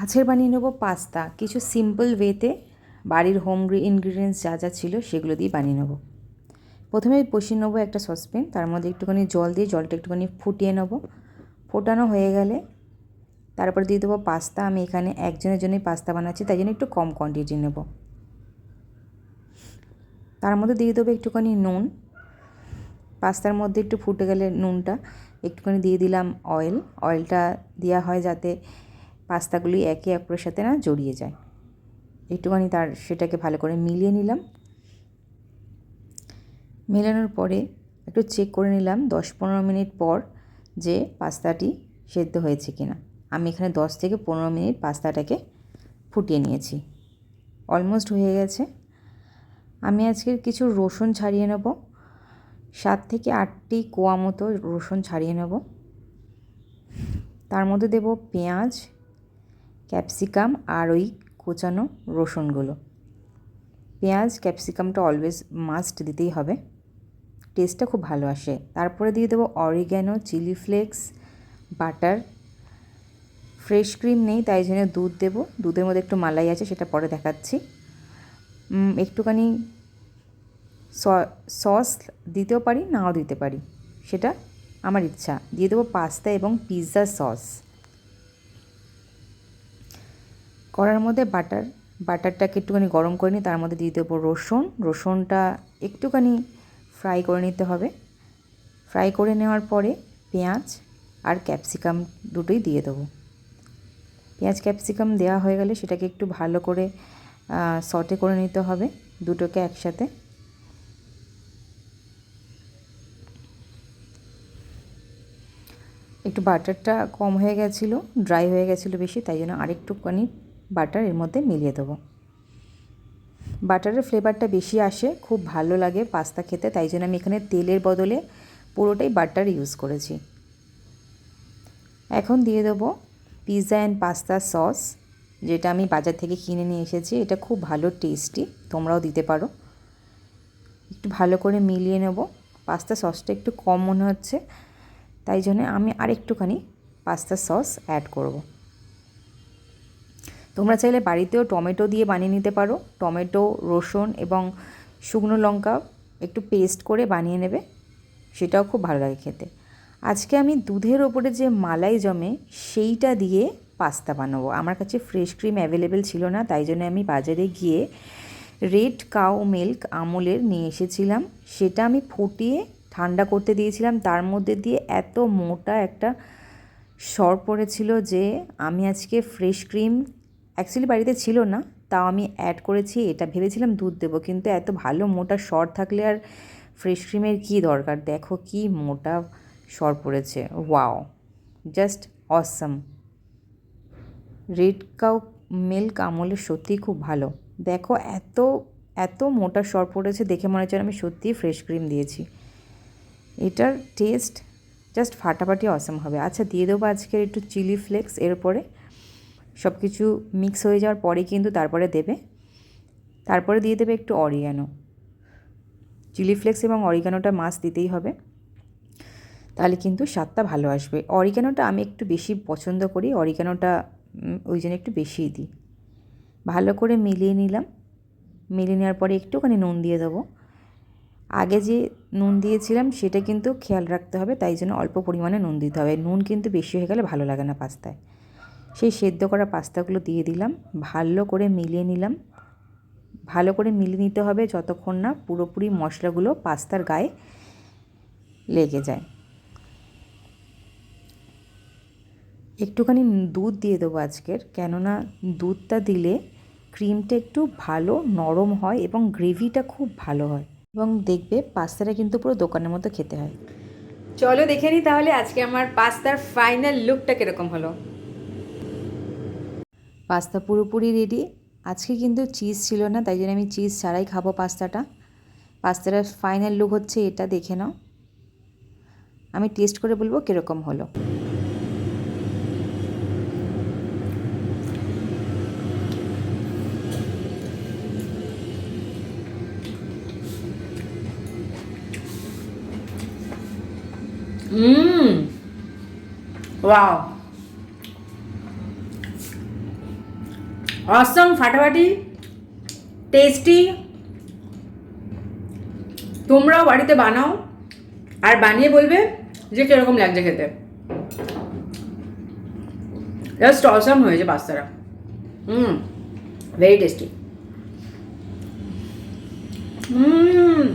আজকের বানিয়ে নেব পাস্তা। কিছু সিম্পল ওয়েতে বাড়ির হোম ইনগ্রিডিয়েন্টস যা যা ছিল সেগুলো দিয়ে বানিয়ে নেব। প্রথমে বসিয়ে নেব একটা সসপ্যান তার মধ্যে একটুখানি জল দিয়ে জলটা একটুখানি ফুটিয়ে নেব। ফোটানো হয়ে গেলে তারপর দিয়ে দেবো পাস্তা। আমি এখানে একজনের জন্যই পাস্তা বানাচ্ছি, তাই জন্য একটু কম কোয়ান্টিটি নেব। তার মধ্যে দিয়ে দেবো একটুখানি নুন। পাস্তার মধ্যে একটু ফুটে গেলে নুনটা, একটুখানি দিয়ে দিলাম অয়েল অয়েলটা দেওয়া হয় যাতে পাস্তাগুলি একে অপরের সাথে না জড়িয়ে যায়। একটুখানি তার সেটাকে ভালো করে মিলিয়ে নিলাম। মেলানোর পরে একটু চেক করে নিলাম দশ পনেরো মিনিট পর যে পাস্তাটি সেদ্ধ হয়েছে কিনা। আমি এখানে দশ থেকে পনেরো মিনিট পাস্তাটাকে ফুটিয়ে নিয়েছি। অলমোস্ট হয়ে গেছে। আমি আজকে কিছু রসুন ছাড়িয়ে নেব। সাত থেকে আটটি কোয়া মতো রসুন ছাড়িয়ে নেব। তার মধ্যে দেব পেঁয়াজ ক্যাপসিকাম আর ওই কোচানো রসুনগুলো। পেঁয়াজ, ক্যাপসিকামটা অলওয়েজ মাস্ট দিতেই হবে। টেস্টটা খুব ভালো আসে। তারপরে দিয়ে দেবো oregano chilli flakes butter fresh cream নেই, তাই জন্য দুধ দেবো। দুধের মধ্যে একটু মালাই আছে, সেটা পরে দেখাচ্ছি। একটুখানি সস দিতেও পারি, নাও দিতে পারি। সেটা আমার ইচ্ছা। দিয়ে দেবো পাস্তা এবং পিৎজা সস কড়ার মধ্যে বাটার বাটারটাকে একটুখানি গরম করে নিই তার মধ্যে দিয়ে দেবো রসুন। রসুনটা একটুখানি ফ্রাই করে নিতে হবে। ফ্রাই করে নেওয়ার পরে পেঁয়াজ আর ক্যাপসিকাম দুটোই দিয়ে দেবো। পেঁয়াজ ক্যাপসিকাম দেওয়া হয়ে গেলে সেটাকে একটু ভালো করে সটে করে নিতে হবে দুটোকে একসাথে। একটু বাটারটা কম হয়ে গেছিল ড্রাই হয়ে গেছিল বেশি, তাই জন্য আরেকটুখানি বাটার এর মধ্যে মিলিয়ে দেবো। বাটারের ফ্লেভারটা বেশি আসে, খুব ভালো লাগে পাস্তা খেতে, তাই জন্য আমি এখানে তেলের বদলে পুরোটাই বাটার ইউজ করেছি। এখন দিয়ে দেবো পিৎজা অ্যান্ড পাস্তা সস যেটা আমি বাজার থেকে কিনে নিয়ে এসেছি, এটা খুব ভালো টেস্টি তোমরাও দিতে পারো। একটু ভালো করে মিলিয়ে নেব পাস্তা সসটা একটু কম মনে হচ্ছে, তাই জন্য আমি আরেকটুখানি পাস্তা সস অ্যাড করব। তোমরা চাইলে বাড়িতেও টমেটো দিয়ে বানিয়ে নিতে পারো। টমেটো, রসুন এবং শুকনো লঙ্কা একটু পেস্ট করে বানিয়ে নেবে। সেটাও খুব ভালো লাগে খেতে। আজকে আমি দুধের ওপরে যে মালাই জমে সেইটা দিয়ে পাস্তা বানাবো। আমার কাছে ফ্রেশ ক্রিম অ্যাভেলেবেল ছিল না, তাই জন্য আমি বাজারে গিয়ে রেড কাউ মিল্ক আমলের নিয়ে এসেছিলাম। সেটা আমি ফুটিয়ে ঠান্ডা করতে দিয়েছিলাম। তার মধ্যে দিয়ে এত মোটা একটা সর পড়েছিল যে আমি আজকে ফ্রেশ ক্রিম অ্যাকচুয়ালি বাড়িতে ছিল না, তাও আমি অ্যাড করেছি, এটা ভেবেছিলাম দুধ দেবো, কিন্তু এত ভালো মোটা সর থাকলে আর ফ্রেশ ক্রিমের কী দরকার? দেখো কি মোটা সর পড়েছে wow just awesome Red Cow milk আমলে সত্যিই খুব ভালো। দেখো এত এত মোটা সর পড়েছে দেখে মনে হচ্ছে আমি সত্যিই ফ্রেশ ক্রিম দিয়েছি। এটার টেস্ট জাস্ট ফাটাফাটি অসম হবে। আচ্ছা দিয়ে দেবো আজকের একটু চিলি ফ্লেক্স এরপরে সব কিছু মিক্স হয়ে যাওয়ার পরে কিন্তু তারপরে দেবে। তারপরে দিয়ে দেবে একটু অরিগানো চিলি ফ্লেক্স এবং অরিগানোটা মাছ দিতেই হবে। তাহলে কিন্তু স্বাদটা ভালো আসবে। অরিগানোটা আমি একটু বেশি পছন্দ করি। অরিগানোটা ওই জন্য একটু বেশিই দিই। ভালো করে মিলিয়ে নিলাম। মিলিয়ে নেওয়ার পরে একটুখানি নুন দিয়ে দেবো। আগে যে নুন দিয়েছিলাম সেটা কিন্তু খেয়াল রাখতে হবে। তাই জন্য অল্প পরিমাণে নুন দিতে হবে। নুন কিন্তু বেশি হয়ে গেলে ভালো লাগে না পাস্তায়। সেই সেদ্ধ করা পাস্তাগুলো দিয়ে দিলাম। ভালো করে মিলিয়ে নিলাম। ভালো করে মিলিয়ে নিতে হবে যতক্ষণ না পুরোপুরি মশলাগুলো পাস্তার গায়ে লেগে যায়। একটুখানি দুধ দিয়ে দেবো আজকের। কেননা দুধটা দিলে ক্রিমটা একটু ভালো, নরম হয় এবং গ্রেভিটা খুব ভালো হয়। এবং দেখবে পাস্তাটা কিন্তু পুরো দোকানের মতো খেতে হয়। চলো দেখে নিই তাহলে আজকে আমার পাস্তার ফাইনাল লুকটা কীরকম হলো। পাস্তা পুরোপুরি রেডি আজকে কিন্তু চিজ ছিল না, তাই জন্য আমি চিজ ছাড়াই খাব পাস্তাটা পাস্তাটার ফাইনাল লুক হচ্ছে এটা, দেখে নাও আমি টেস্ট করে বলব কীরকম হলো Mmm. Wow. অসম ফাটাফাটি টেস্টি তোমরাও বাড়িতে বানাও আর বানিয়ে বলবে যে কীরকম লাগছে খেতে। জাস্ট অসম হয়েছে পাস্তারা হুম ভেরি টেস্টি হুম।